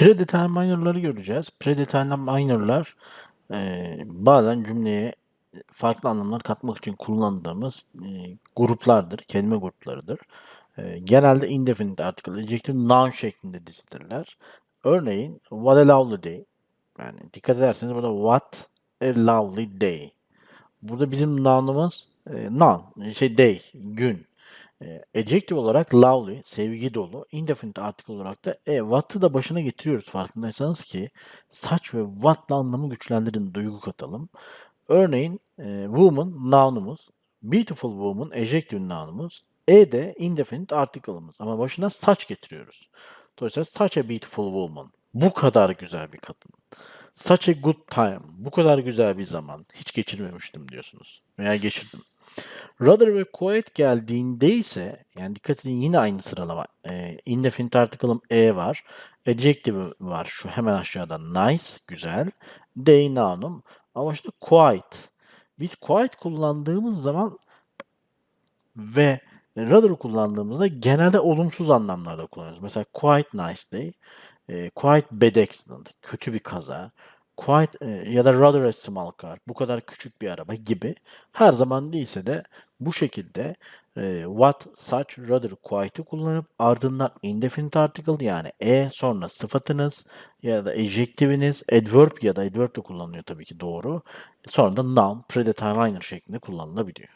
Predeterminer'ları göreceğiz. Predeterminer'lar eee, bazen cümleye farklı anlamlar katmak için kullandığımız eee, gruplardır, kelime gruplarıdır. Eee, genelde indefinite article, adjective, noun şeklinde dizitirler. Örneğin, what a lovely day. Yani dikkat ederseniz burada what a lovely day. Burada bizim noun'umuz e, noun, şey day, gün. E, adjective olarak lovely, sevgi dolu. Indefinite article olarak da e, what'ı da başına getiriyoruz farkındaysanız ki such ve what'la anlamı güçlendirin, duygu katalım. Örneğin e, woman noun'umuz, beautiful woman adjective noun'umuz, e de indefinite article'ımız ama başına such getiriyoruz. Dolayısıyla such a beautiful woman. Bu kadar güzel bir kadın. Such a good time. Bu kadar güzel bir zaman. Hiç geçirmemiştim diyorsunuz. Veya geçirdim. Rather ve quiet geldiğinde ise yani dikkat edin yine aynı sıralama. E, indefinite article'ım e var. Adjective var şu hemen aşağıda. Nice, güzel. Day noun'um. Ama şimdi quiet. Biz quiet kullandığımız zaman ve rather kullandığımızda genelde olumsuz anlamlarda kullanıyoruz. Mesela quite nice day, e, quite bad accident, kötü bir kaza, quite ya da rather a small car, bu kadar küçük bir araba gibi. Her zaman değilse de bu şekilde e, what, such, rather, quite'ı kullanıp ardından indefinite article yani e sonra sıfatınız ya da adjective'iniz adverb ya da adverb de kullanılıyor tabii ki doğru. Sonra da noun, predeterminer şeklinde kullanılabiliyor.